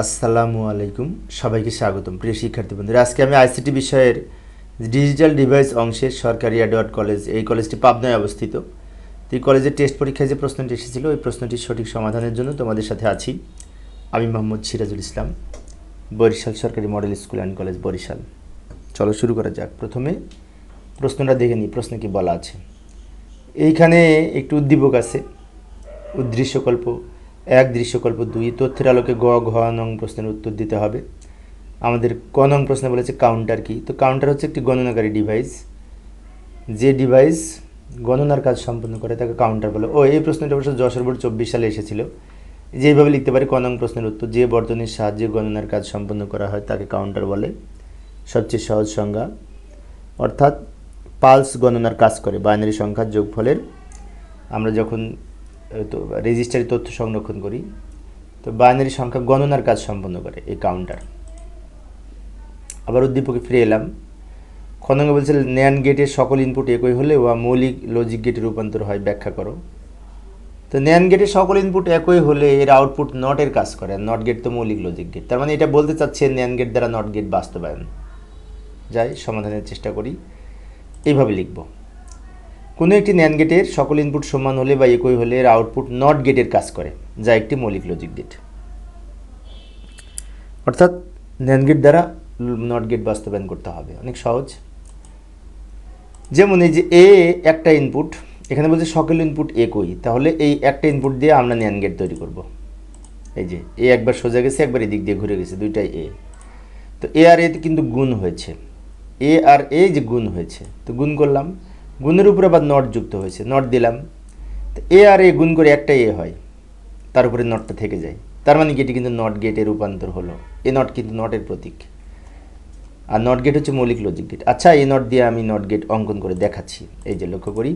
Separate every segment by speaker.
Speaker 1: আসসালামু আলাইকুম। সবাইকে স্বাগতম। প্রিয় শিক্ষার্থী বন্ধুরা, আজকে আমি আইসিটি বিষয়ের ডিজিটাল ডিভাইস অংশের সরকারি অ্যাডওয়ার্ড কলেজ এই কলেজটি পাবনায় অবস্থিত। তো এই কলেজের টেস্ট পরীক্ষায় যে প্রশ্নটি এসেছিল, ওই প্রশ্নটির সঠিক সমাধানের জন্য তোমাদের সাথে আছি। আমি মোহাম্মদ সিরাজুল ইসলাম, বরিশাল সরকারি model school and college Barishal. চলো শুরু করা যাক। প্রথমে প্রশ্নটা দেখে নিই, প্রশ্ন কি বলা আছে? এইখানে একটু উদ্দীপক আছে, উদ্দৃশ্যকল্প। এক দৃশ্যকল্প, দুই, তথ্যের আলোকে গ, ঘ, নং প্রশ্নের উত্তর দিতে হবে। আমাদের ক, নং প্রশ্নে বলেছে কাউন্টার কি? তো কাউন্টার হচ্ছে একটি গণনাকারী ডিভাইস যে ডিভাইস গণনার কাজ সম্পন্ন করে, তাকে কাউন্টার বলে। ও, এই প্রশ্নটা অবশ্য যশোর বোর্ড চব্বিশ সালে এসেছিল। যে এইভাবে লিখতে পারি ক, নং প্রশ্নের উত্তর, যে বর্তনীর সাহায্যে গণনার কাজ সম্পন্ন করা হয়, তাকে কাউন্টার বলে। সবচেয়ে সহজ সংজ্ঞা। অর্থাৎ পালস গণনার কাজ করে, বাইনারি সংখ্যার যোগফলের। আমরা যখন রেজিস্টারে তথ্য সংরক্ষণ করি। তো বাইনারি সংখ্যা গণনার কাজ সম্পন্ন করে এই কাউন্টার আবার উদ্দীপকে ফিরে এলাম। খনঙ্গে বলছে ন্যান গেটের সকল ইনপুট একই হলে ওয়া মৌলিক লজিক গেটে রূপান্তর হয়, ব্যাখ্যা করো। তো ন্যান গেটের সকল ইনপুট একই হলে এর আউটপুট নটের কাজ করে। নট গেট তো মৌলিক লজিক গেট তার মানে এটা বলতে চাচ্ছে ন্যান গেট দ্বারা নট গেট বাস্তবায়ন। যাই, সমাধানের চেষ্টা করি। এইভাবে লিখব। কোনো একটি ন্যান গেটের সকল ইনপুট সমান হলে বা একই হলে এর আউটপুট নট গেটের কাজ করে, যা একটি মৌলিক লজিক গেট অর্থাৎ ন্যান গেট দ্বারা নট গেট বাস্তবায়ন করতে হবে, অনেক সহজ। যেমন এই যে এ একটা ইনপুট এখানে বলছে সকল ইনপুট একই, তাহলে এই একটা ইনপুট দিয়ে আমরা ন্যান গেট তৈরি করব। এই যে এ একবার সোজা গেছে, একবার এদিক দিয়ে ঘুরে গেছে, দুইটাই এ তো এ আর এ কিন্তু গুণ হয়েছে। এ আর এ যে গুণ হয়েছে, তো গুণ করলাম। গুণের উপরে আবার নট যুক্ত হয়েছে, নট দিলাম। এ আর এ গুণ করে একটা এ হয়, তার উপরে নটটা থেকে যায়। তার মানে এটি কিন্তু নট গেটে রূপান্তর হলো। এ নট কিন্তু নটের প্রতীক। আর নট গেট হচ্ছে মৌলিক লজিক গেট আচ্ছা এ নট দিয়ে আমি নট গেট অঙ্কন করে দেখাচ্ছি। এই যে লক্ষ্য করি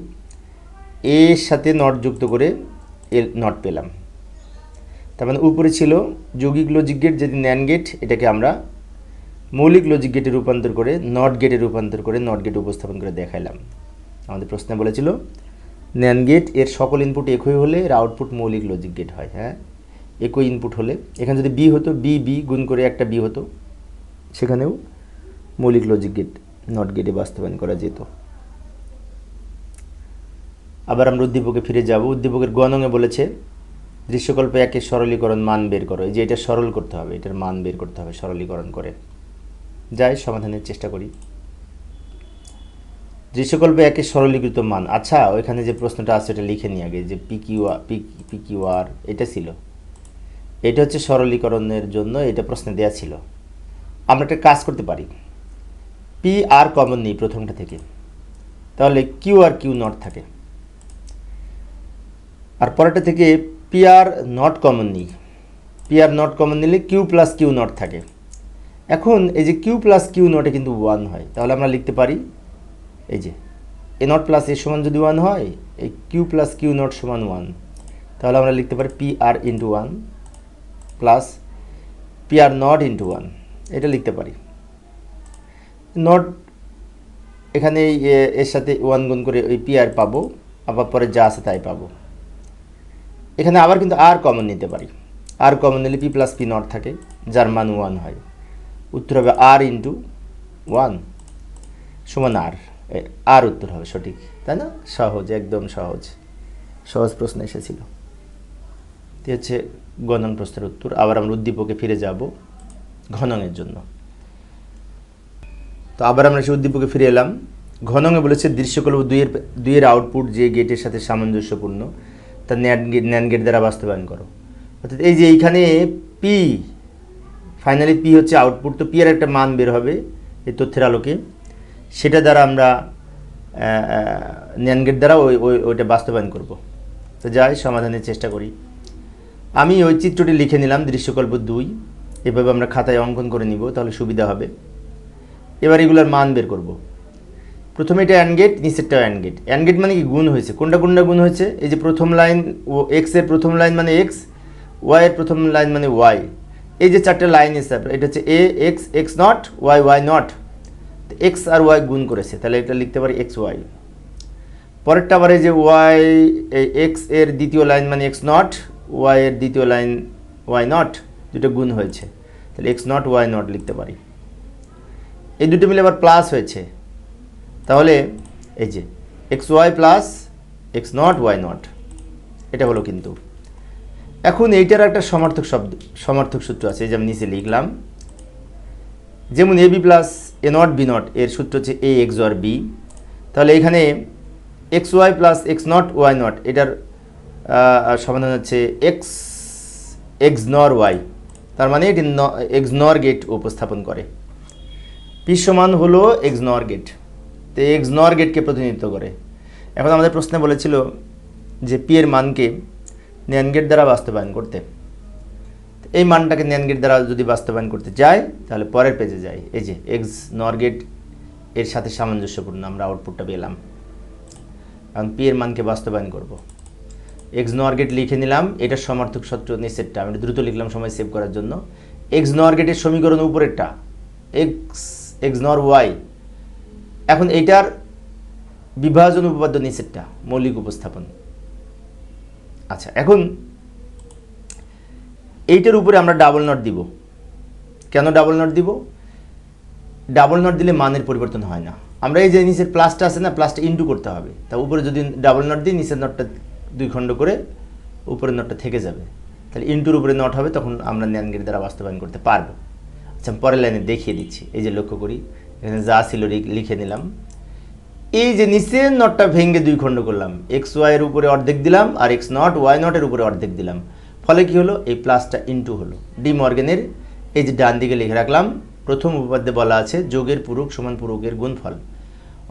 Speaker 1: এর সাথে নট যুক্ত করে এ নট পেলাম। তার মানে উপরে ছিল যৌগিক লজিক গেট যদি ন্যান গেট এটাকে আমরা মৌলিক লজিক গেটে রূপান্তর করে, নট গেটে রূপান্তর করে, নট গেট উপস্থাপন করে দেখাইলাম। আমাদের প্রশ্নে বলেছিল ন্যান গেটের সকল ইনপুট একই হলে এর আউটপুট মৌলিক লজিক গেট হয়। হ্যাঁ একই ইনপুট হলে। এখানে যদি বি হতো বি বি গুণ করে একটা বি হতো, সেখানেও মৌলিক লজিক গেট নট গেটে বাস্তবায়ন করা যেত। আবার আমরা উদ্দীপকে ফিরে যাব। উদ্দীপকের গণঙে বলেছে, দৃশ্যকল্পে একের সরলীকরণ মান বের করো। এই যে এটা সরল করতে হবে, এটার মান বের করতে হবে সরলীকরণ করে। যাই, সমাধানের চেষ্টা করি। দৃশ্যকল্পে একের সরলীকৃত মান। আচ্ছা ওইখানে যে প্রশ্নটা আছে, এটা লিখে নিই আগে, যে পি কিউ আর এটা ছিল। এটা হচ্ছে সরলীকরণের জন্য এটা প্রশ্নে দেওয়া ছিল। আমরা একটা কাজ করতে পারি। পি আর কমন নেই প্রথমটা থেকে। তাহলে কিউ আর কিউ নট থাকে। আর পরেরটা থেকে পি আর নট কমন নেই। পি আর নট কমন নিলে কিউ প্লাস কিউ নট থাকে। এখন এই যে কিউ প্লাস কিউ নটে কিন্তু ওয়ান হয়, তাহলে আমরা লিখতে পারি এই যে এ নট প্লাস এ সমান যদি ওয়ান হয়, এই কিউ প্লাস কিউ নট সমান ওয়ান তাহলে আমরা লিখতে পারি P R into one plus P R not into one এটা লিখতে পারি। নট এখানে এর সাথে ওয়ান গুণ করে ওই পি আর পাবো, আবার পরে যা আছে তাই পাবো। এখানে আবার কিন্তু আর কমন নিতে পারি। আর কমন নিলে পি প্লাস পি নট থাকে, যার মান ওয়ান হয়। উত্তর হবে আর ইন্টু ওয়ান সমান আর আর উত্তর হবে সঠিক, তাই না? সহজ, একদম সহজ। সহজ প্রশ্ন এসেছিল। এটি হচ্ছে গণন প্রশ্নের উত্তর। আবার আমরা উদ্দীপকে ফিরে যাব ঘনঙের জন্য। তো আবার আমরা সেই উদ্দীপকে ফিরে এলাম। ঘনঙে বলেছে, দৃশ্যকল্প দুইয়ের দুইয়ের আউটপুট যে গেটের সাথে সামঞ্জস্যপূর্ণ, তা ন্যান গেট ন্যান গেট দ্বারা বাস্তবায়ন করো। অর্থাৎ এই যে এইখানে পি ফাইনালি পি হচ্ছে আউটপুট তো পি এর একটা মান বের হবে এই তথ্যের আলোকে। সেটা দ্বারা আমরা ন্যান গেট দ্বারা ওই ওই, ওইটা বাস্তবায়ন করব। তো যাই, সমাধানের চেষ্টা করি। আমি ওই চিত্রটি লিখে নিলাম, দৃশ্যকল্প দুই। এভাবে আমরা খাতায় অঙ্কন করে নিব, তাহলে সুবিধা হবে। এবার এগুলোর মান বের করব। প্রথমে এটা অ্যান্ড গেট নিচেরটাও অ্যান্ড গেট অ্যান্ড গেট মানে কি? গুণ হয়েছে। কোনটা কোনটা গুণ হয়েছে? এই যে প্রথম লাইন ও এক্সের প্রথম লাইন মানে এক্স ওয়াইয়ের প্রথম লাইন মানে ওয়াই এই যে চারটে লাইন এসে এটা হচ্ছে A X X not Y Y not X R Y গুণ করেছে, তাহলে এটা লিখতে পারি এক্স ওয়াই পরেরটা আবার যে ওয়াই এক্সের দ্বিতীয় লাইন মানে এক্স নট ওয়াই এর দ্বিতীয় লাইন ওয়াই নট দুটো গুণ হয়েছে। তাহলে এক্স নট ওয়াই নট লিখতে পারি। এই দুটো মিলে আবার প্লাস হয়েছে। তাহলে এই যে X Y plus X not Y not এটা হলো কিন্তু। এখন এইটার একটা সমার্থক শব্দ, সমার্থক সূত্র আছে যে আমি নিচে লিখলাম। যেমন A B plus A not B not, এর সূত্র হচ্ছে এ এক্স ওয়ার বি। তাহলে এখানে X Y plus X not Y not, এটার সমাধান হচ্ছে এক্স এক্স নর ওয়াই। তার মানে এটি এক্স নর গেট উপস্থাপন করে। পি সমান হলো এক্স নর গেট। তো এক্স নর গেটকে প্রতিনিধিত্ব করে। এখন আমাদের প্রশ্নে বলেছিল যে পি এর মানকে ন্যান গেট দ্বারা বাস্তবায়ন করতে। এই মানটাকে ন্যান গেট দ্বারা যদি বাস্তবায়ন করতে চাই তাহলে পরের পেজে যাই। এই যে এক্স নর গেটের সাথে সামঞ্জস্যপূর্ণ আমরা আউটপুটটা পেলাম। এখন পি এর মানকে বাস্তবায়ন করব। এক্স নর গেট লিখে নিলাম, এটা সমার্থক সত্য নিচেরটা, আমি দ্রুত লিখলাম সময় সেভ করার জন্য। এক্স নর গেটের সমীকরণ উপরেরটা এক্স এক্স নর ওয়াই এখন এইটার বিভাজন উপপাদ্য নিচেরটা, মৌলিক উপস্থাপন। আচ্ছা এখন এইটার উপরে আমরা ডাবল নট দিব। কেন ডাবল নট দিব? ডাবল নট দিলে মানের পরিবর্তন হয় না। আমরা এই যে নিচের প্লাসটা আছে না প্লাসটা ইনটু করতে হবে। তা উপরে যদি ডাবল নট দিই, নিচের নটটা দুই খণ্ড করে উপরের নটটা থেকে যাবে। তাহলে ইনটুর উপরে নট হবে, তখন আমরা ন্যানগেট দ্বারা বাস্তবায়ন করতে পারব। আচ্ছা আমি পরের লাইনে দেখিয়ে দিচ্ছি। এই যে লক্ষ্য করি, এখানে যা ছিল লিখে নিলাম। এই যে নিচের নটটা ভেঙে দুই খণ্ড করলাম। এক্স ওয়াইয়ের উপরে অর্ধেক দিলাম আর এক্স নট ওয়াই নটের উপরে অর্ধেক দিলাম। ফলে কি হলো? এই প্লাসটা ইনটু হলো। ডি মর্গেনের, এই যে ডান দিকে লিখে রাখলাম, প্রথম উপপাদ্যে বলা আছে যোগের পূরক সমান পূরকের গুণফল।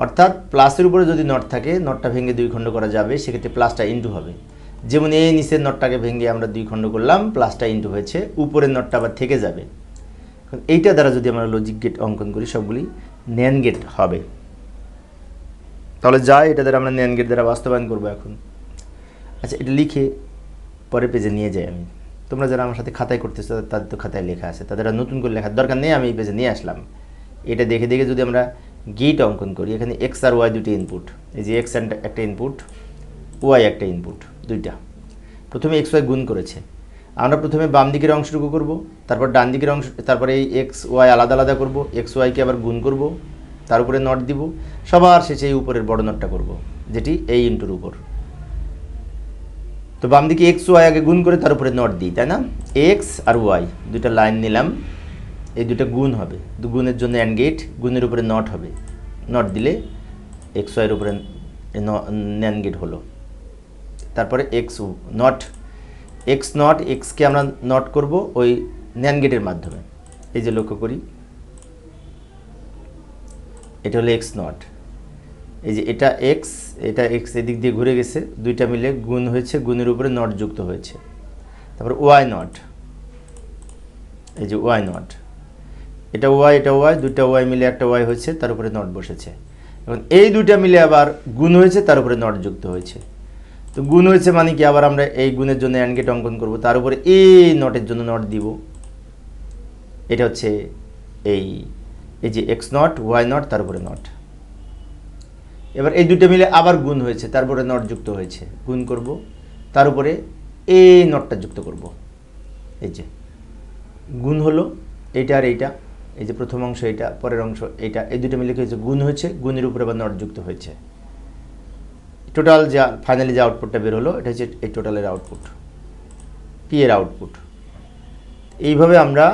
Speaker 1: অর্থাৎ প্লাসের উপরে যদি নট থাকে, নটটা ভেঙে দুই খণ্ড করা যাবে, সেক্ষেত্রে প্লাসটা ইনটু হবে। যেমন এই নিচের নটটাকে ভেঙে আমরা দুই খণ্ড করলাম, প্লাসটা ইনটু হয়েছে, উপরের নটটা আবার থেকে যাবে। এখন এইটা দ্বারা যদি আমরা লজিক গেট অঙ্কন করি, সবগুলি ন্যান গেট হবে। তাহলে যাই এটা দ্বারা আমরা ন্যান গেট দ্বারা বাস্তবায়ন করব এখন। আচ্ছা এটা লিখে পরে পেজে নিয়ে যাই আমি। তোমরা যারা আমার সাথে খাতায় করতেছো, তাদের- তো খাতায় লেখা আছে। তাদের নতুন করে লেখার দরকার নেই, আমি এই পেজে নিয়ে আসলাম। এটা দেখে দেখে যদি আমরা গেট অঙ্কন করি, এখানে এক্স আর ওয়াই দুটি ইনপুট এই যে এক্স অ্যান্ড একটা ইনপুট ওয়াই একটা ইনপুট দুইটা। প্রথমে এক্স ওয়াই গুণ করেছে। আমরা প্রথমে বাম দিকের অংশটুকু করব, তারপর ডান দিকের অংশ তারপরে এই এক্স ওয়াই আলাদা আলাদা করব এক্স ওয়াইকে আবার গুণ করব, তার উপরে নট দিব। সবার শেষে এই উপরের বড় নটটা করব, যেটি এই ইন্টুর উপর। তো বাম দিকে এক্স ওয়াই আগে গুণ করে তার উপরে নট দিই, তাই না? এক্স আর ওয়াই দুইটা লাইন নিলাম, এই দুটো গুণ হবে। দু গুণের জন্য অ্যান্ড গেট গুণের উপরে নট হবে। নট দিলে এক্স ওয়াইয়ের উপরে ন্যান গেট হলো। তারপরে এক্স নট এক্স নট এক্সকে আমরা নট করব ওই ন্যান গেটের মাধ্যমে। এই যে লক্ষ্য করি, এটা হলো এক্স নট এই যে এটা এক্স এটা এক্স এদিক দিয়ে ঘুরে গেছে, দুইটা মিলে গুণ হয়েছে, গুণের উপরে নট যুক্ত হয়েছে। তারপর ওয়াই নট এই যে ওয়াই নট এটা ওয়াই এটা ওয়াই দুইটা ওয়াই মিলে একটা ওয়াই হয়েছে, তার উপরে নট বসেছে। এখন এই দুইটা মিলে আবার গুণ হয়েছে, তার উপরে নট যুক্ত হয়েছে। তো গুণ হয়েছে মানে কি? আবার আমরা এই গুণের জন্য অ্যান্ড অঙ্কন করব, তার উপরে এই নটের জন্য নট দিব। এটা হচ্ছে এই এই যে এক্স নট ওয়াই নট তার উপরে নট এবার এই দুটো মিলে আবার গুণ হয়েছে, তারপরে নট যুক্ত হয়েছে। গুণ করব, তার উপরে এই নটটা যুক্ত করব। এই যে, গুণ হলো এইটা আর এইটা, এই যে প্রথম অংশ এইটা, পরের অংশ এইটা, এই দুটো মিলে কি হয়েছে? গুণ হয়েছে, গুণের উপরে আবার নট যুক্ত হয়েছে। টোটাল যা, ফাইনালি যে আউটপুটটা বের হলো, এটা হচ্ছে এই টোটালের আউটপুট পি এর আউটপুট। এইভাবে আমরা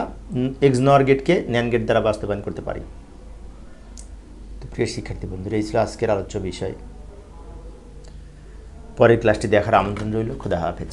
Speaker 1: এক্স নর গেটকে ন্যান গেট দ্বারা বাস্তবায়ন করতে পারি। প্রিয় শিক্ষার্থী বন্ধুরা, এই ছিল আজকের আলোচ্য বিষয়। পরের ক্লাসটি দেখার আমন্ত্রণ রইল। খুদা হাফেজ।